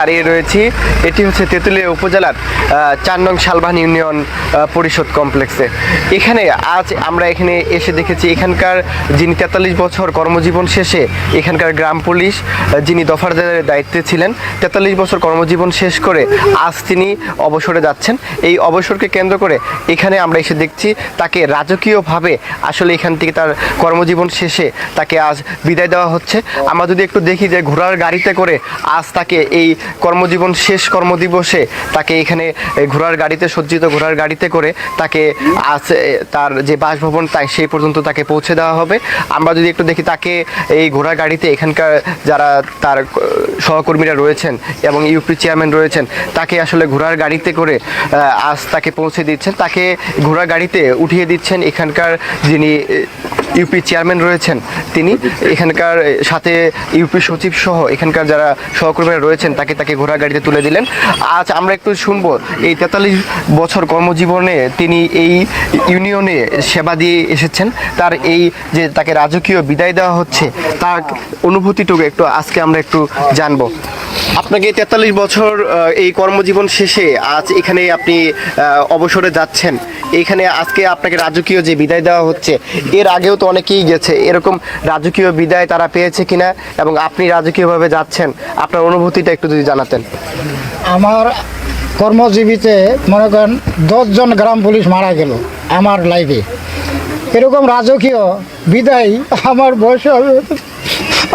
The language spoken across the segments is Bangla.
দাঁড়িয়ে রয়েছি। এটি হচ্ছে তেঁতুলিয়া উপজেলার চার নং শালবান ইউনিয়ন পরিষদ কমপ্লেক্সে। এখানে আজ আমরা এখানে এসে দেখেছি এখানকার যিনি তেতাল্লিশ বছর কর্মজীবন শেষে এখানকার গ্রাম পুলিশ যিনি দফারদারের দায়িত্বে ছিলেন, তেতাল্লিশ বছর কর্মজীবন শেষ করে আজ তিনি অবসরে যাচ্ছেন। এই অবসরকে কেন্দ্র করে এখানে আমরা এসে দেখছি তাকে রাজকীয়ভাবে আসলে এখান থেকে তার কর্মজীবন শেষে তাকে আজ বিদায় দেওয়া হচ্ছে। আমরা যদি একটু দেখি যে ঘোড়ার গাড়িতে করে আজ তাকে এই কর্মজীবন, শেষ কর্মদিবসে তাকে এখানে ঘোড়ার গাড়িতে, সজ্জিত ঘোড়ার গাড়িতে করে তাকে আজ তার যে বাসভবন, তাই সেই পর্যন্ত তাকে পৌঁছে দেওয়া হবে। আমরা যদি একটু দেখি তাকে এই ঘোড়ার গাড়িতে এখানকার যারা তার সহকর্মীরা রয়েছেন এবং ইউপি চেয়ারম্যান রয়েছেন, তাকে আসলে ঘোড়ার গাড়িতে করে আজ তাকে পৌঁছে দিচ্ছেন। তাকে ঘোড়ার গাড়িতে উঠিয়ে দিচ্ছেন এখানকার যিনি ইউপি চেয়ারম্যান রয়েছেন তিনি। এখানকার সাথে ইউপি সচিব সহ এখানকার যারা সহকর্মীরা রয়েছেন, তাকে তাকে ঘোড়া গাড়িতে তুলে দিলেন। আজ আমরা একটু শুনব, এই তেতাল্লিশ বছর কর্মজীবনে তিনি এই ইউনিয়নে সেবা দিয়ে এসেছেন। তার এই যে তাকে রাজকীয় বিদায় দেওয়া হচ্ছে, তার অনুভূতিটুকু একটু আজকে আমরা একটু জানব। আপনাকে তেতাল্লিশ বছর এই কর্মজীবন শেষে আজ এখানে আপনি অবসরে যাচ্ছেন। এইখানে আজকে আপনাকে রাজকীয় যে বিদায় দেওয়া হচ্ছে, এর আগেও তো অনেকেই গেছে। এরকম রাজকীয় বিদায় তারা পেয়েছে কিনা এবং আপনি রাজকীয়ভাবে যাচ্ছেন, আপনার অনুভূতিটা একটু যদি জানাতেন। আমার কর্মজীবীতে মনে করেন দশজন গ্রাম পুলিশ মারা গেল আমার লাইফে। এরকম রাজকীয় বিদায় আমার বয়সে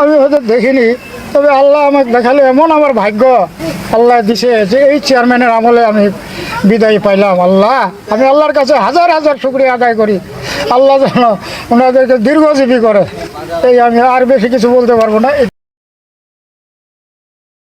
আমি হয়তো দেখিনি। তবে আল্লাহ আমাকে দেখালে, এমন আমার ভাগ্য আল্লাহ দিছে যে এই চেয়ারম্যানের আমলে আমি বিদায় পাইলাম। আল্লাহ, আমি আল্লাহর কাছে হাজার হাজার শুক্রিয়া আদায় করি। আল্লাহ যেন ওনাদেরকে দীর্ঘজীবী করে। এই আমি আর বেশি কিছু বলতে পারব না।